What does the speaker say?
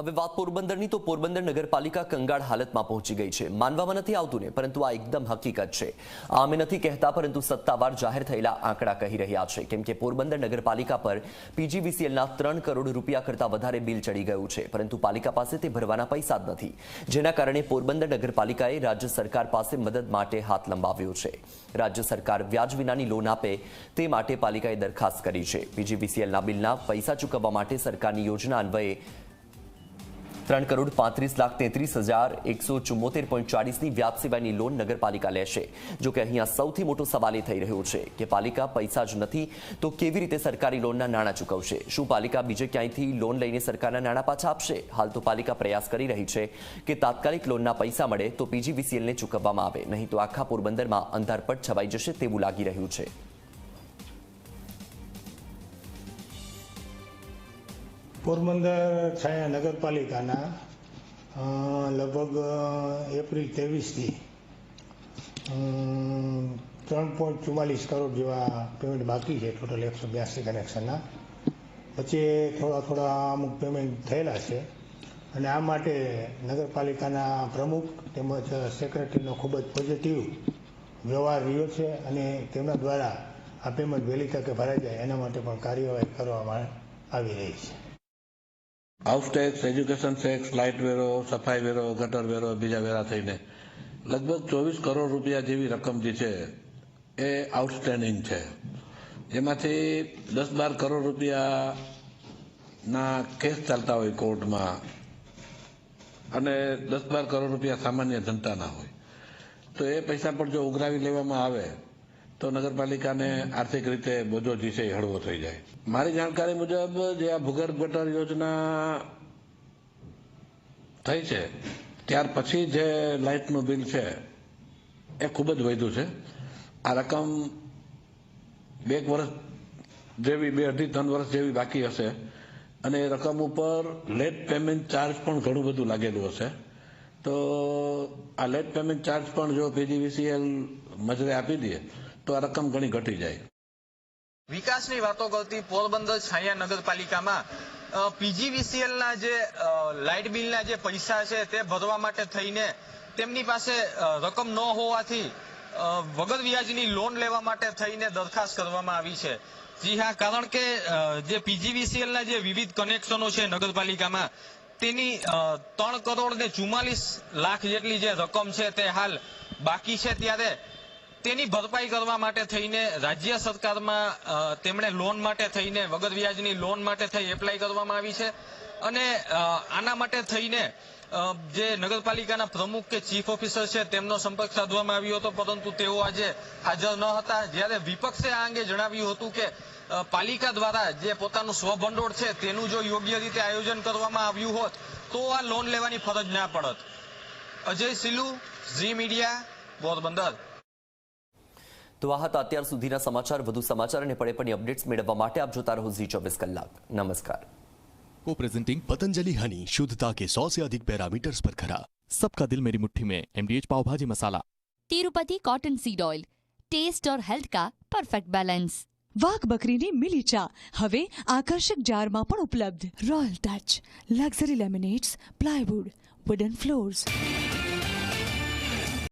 હવે વાત પોરબંદરની, તો પોરબંદર નગરપાલિકા કંગાળ હાલતમાં પહોંચી ગઈ છે. માનવામાં નથી આવતું ને, પરંતુ આ એકદમ હકીકત છે. આ અમે નથી કહેતા, પરંતુ સત્તાવાર જાહેર થયેલા આંકડા કહી રહ્યા છે. કેમ કે પોરબંદર નગરપાલિકા પર પીજીવીસીએલના ત્રણ કરોડ રૂપિયા કરતાં વધારે બિલ ચડી ગયું છે. પરંતુ પાલિકા પાસે તે ભરવાના પૈસા જ નથી. જેના કારણે પોરબંદર નગરપાલિકાએ રાજ્ય સરકાર પાસે મદદ માટે હાથ લંબાવ્યો છે. રાજ્ય સરકાર વ્યાજ વિનાની લોન આપે તે માટે પાલિકાએ દરખાસ્ત કરી છે. પીજીવીસીએલના બિલના પૈસા ચૂકવવા માટે સરકારની યોજના અન્વયે ત્રણ કરોડ પાંત્રીસ લાખ તેત્રીસ હજાર એકસો ચુમ્મોતેર પોઈન્ટ ચાળીસની વ્યાપ સિવાયની લોન નગરપાલિકા લેશે. જો કે અહીંયા સૌથી મોટો સવાલ એ થઈ રહ્યો છે કે પાલિકા પૈસા જ નથી, તો કેવી રીતે સરકારી લોનના નાણાં ચૂકવશે? શું પાલિકા બીજે ક્યાંયથી લોન લઈને સરકારના નાણાં પાછા આપશે? હાલ તો પાલિકા પ્રયાસ કરી રહી છે કે તાત્કાલિક લોનના પૈસા મળે તો પીજીવીસીએલને ચૂકવવામાં આવે. નહીં તો આખા પોરબંદરમાં અંધારપટ છવાઈ જશે તેવું લાગી રહ્યું છે. પોરબંદર છાયા નગરપાલિકાના લગભગ એપ્રિલ ત્રેવીસથી ત્રણ પોઈન્ટ ચુમ્માલીસ કરોડ જેવા પેમેન્ટ બાકી છે ટોટલ એકસો બ્યાસી કનેક્શનના પછી થોડા થોડા અમુક પેમેન્ટ થયેલા છે. અને આ માટે નગરપાલિકાના પ્રમુખ તેમજ સેક્રેટરીનો ખૂબ જ પોઝિટિવ વ્યવહાર રહ્યો છે અને તેમના દ્વારા આ પેમેન્ટ વહેલી તકે ભરાઈ જાય એના માટે પણ કાર્યવાહી કરવામાં આવી રહી છે. હાઉસ એજ્યુકેશન ટેક્સ લાઇટ વેરો, સફાઈ વેરો, ગટર વેરો, બીજા વેરા થઈને. લગભગ ચોવીસ કરોડ રૂપિયા જેવી રકમ જે છે, એ આઉટસ્ટેન્ડિંગ છે. એમાંથી દસ બાર કરોડ રૂપિયાના કેસ ચાલતા હોય કોર્ટમાં અને દસ બાર કરોડ રૂપિયા સામાન્ય જનતાના હોય. તો એ પૈસા પણ જો ઉઘરાવી લેવામાં આવે તો નગરપાલિકાને આર્થિક રીતે બોજો છે હળવો થઈ જાય. મારી જાણકારી મુજબ જે આ ભૂગર્ભ ગટર યોજના થઈ છે, ત્યાર પછી જે લાઇટનું બિલ છે, એ ખૂબ જ વધ્યું છે. આ રકમ બે વર્ષ જેવી, બે અઢી ત્રણ વર્ષ જેવી બાકી હશે અને એ રકમ ઉપર લેટ પેમેન્ટ ચાર્જ પણ ઘણું બધું લાગેલું હશે. તો આ લેટ પેમેન્ટ ચાર્જ પણ જો પીજીવીસીએલ મજરે આપી દે તો આ રકમ ઘણી ઘટી જાય. વિકાસની વાતો કરતી પોરબંદર છાયા નગરપાલિકામાં પીજીવીસીએલના જે લાઇટ બિલના જે પૈસા છે તે ભરવા માટે થઈને તેમની પાસે રકમ ન હોવાથી વગર વ્યાજની લોન લેવા માટે થઈને દરખાસ્ત કરવામાં આવી છે. જી હા, કારણ કે જે પીજીવીસીએલ ના જે વિવિધ કનેક્શનો છે નગરપાલિકામાં, તેની ત્રણ કરોડ ને ચુમ્માલીસ લાખ જેટલી જે રકમ છે તે હાલ બાકી છે ત્યારે તેની ભરપાઈ કરવા માટે થઈને રાજ્ય સરકારમાં તેમણે લોન માટે થઈને, વગર વ્યાજની લોન માટે થઈ એપ્લાય કરવામાં આવી છે. અને આના માટે થઈને જે નગરપાલિકાના પ્રમુખ કે ચીફ ઓફિસર છે, તેમનો સંપર્ક સાધવામાં આવ્યો હતો, પરંતુ તેઓ આજે હાજર ન હતા. જ્યારે વિપક્ષે આ અંગે જણાવ્યું હતું કે પાલિકા દ્વારા જે પોતાનું સ્વભંડોળ છે, તેનું જો યોગ્ય રીતે આયોજન કરવામાં આવ્યું હોત, તો આ લોન લેવાની ફરજ ના પડત. Ajay Silu, Zee media, Porbandar. તો આ હતા અત્યાર સુધીના સમાચાર વધુ સમાચાર અને પડે પડની અપડેટ્સ મેળવવા માટે આપ જોતા રહો ઝી ચોવીસ કલાક નમસ્કાર को प्रेजेंटिंग पतंजलि हनी शुद्धता के सौ से अधिक पैरामीटर्स पर खरा सबका दिल मेरी मुट्ठी में MDH pav bhaji masala Tirupati cotton seed oil taste और हेल्थ का परफेक्ट बैलेंस વાઘ બકરીની મિલી ચા હવે આકર્ષક જારમાં પણ ઉપલબ્ધ royal touch luxury laminates plywood wooden floors